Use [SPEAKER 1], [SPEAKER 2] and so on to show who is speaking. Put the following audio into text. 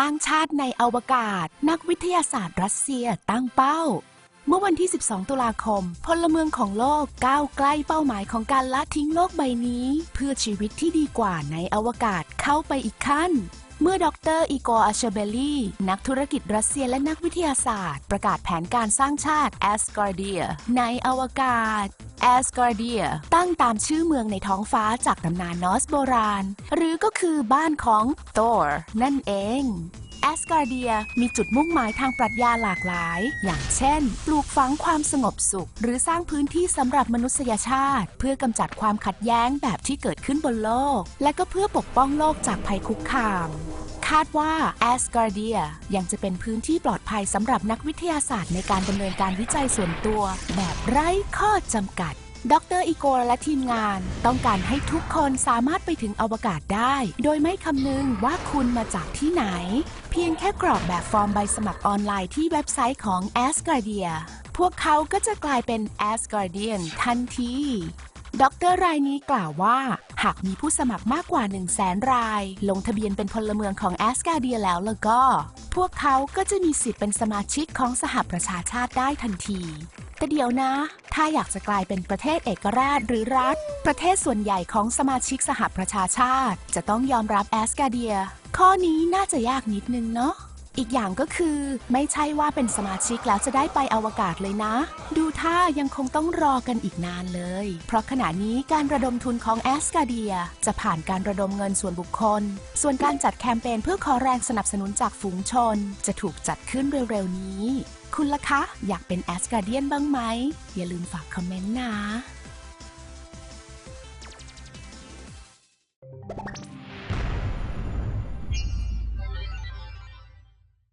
[SPEAKER 1] สร้างชาติในอวกาศ นักวิทยาศาสตร์รัสเซียตั้งเป้า เมื่อวันที่ 12 ตุลาคม พลเมืองของโลกก้าวใกล้เป้าหมายของการละทิ้งโลกใบนี้ เพื่อชีวิตที่ดีกว่าในอวกาศเข้าไปอีกขั้นเมื่อดรอีกอร์อาเชเบลลีนักธุรกิจรัสเซียและนักวิทยาศาสตร์ ประกาศแผนการสร้างชาติแอสการเดีย ในอวกาศ แอสการเดียตั้งตามชื่อเมืองในท้องฟ้าจากตำนานนอร์สโบราณ หรือก็คือบ้านของทอร์นั่นเองแอสการเดียมีจุดมุ่งหมายทางปรัชญาหลากหลาย อย่างเช่น ปลูกฝังความสงบสุข หรือสร้างพื้นที่สำหรับมนุษยชาติ เพื่อกำจัดความขัดแย้งแบบที่เกิดขึ้นบนโลก และก็เพื่อปกป้องโลกจากภัยคุกคาม คาดว่าแอสการเดียยังจะเป็นพื้นที่ปลอดภัยสำหรับนักวิทยาศาสตร์ในการดำเนินการวิจัยส่วนตัว แบบไร้ข้อจำกัดดรอีโกและทีมงานต้องการให้ทุกคนสามารถไปถึงอวกาศได้ โดยไม่คำนึงว่าคุณมาจากที่ไหน เพียงแค่กรอกแบบฟอร์มใบสมัครออนไลน์ที่เว็บไซต์ของ a s g a r d i a พวกเขาก็จะกลายเป็น a s g a r d i a n ทันที ดรรายนี้กล่าวว่า หากมีผู้สมัครมากกว่า 1 0 0 0 0แสนราย ลงทะเบียนเป็นพลเมืองของแอสกาเดียแล้วแล้วก็ พวกเขาก็จะมีสิทธิ์เป็นสมาชิกของสหประชาชาติได้ทันที แต่เดี๋ยวนะ ถ้าอยากจะกลายเป็นประเทศเอกราชหรือรัฐ ประเทศส่วนใหญ่ของสมาชิกสหประชาชาติ จะต้องยอมรับแอสกาเดีย ข้อนี้น่าจะยากนิดนึงเนาะ อีกอย่างก็คือ ไม่ใช่ว่าเป็นสมาชิกแล้วจะได้ไปอวกาศเลยนะ ดูท่ายังคงต้องรอกันอีกนานเลย เพราะขณะนี้การระดมทุนของแอสกาเดีย จะผ่านการระดมเงินส่วนบุคคล ส่วนการจัดแคมเปญเพื่อขอแรงสนับสนุนจากฝูงชน จะถูกจัดขึ้นเร็วๆนี้ คุณล่ะคะ อยากเป็นแอสกาเดียนบ้างไหมอย่าลืมฝากคอมเมนต์นะ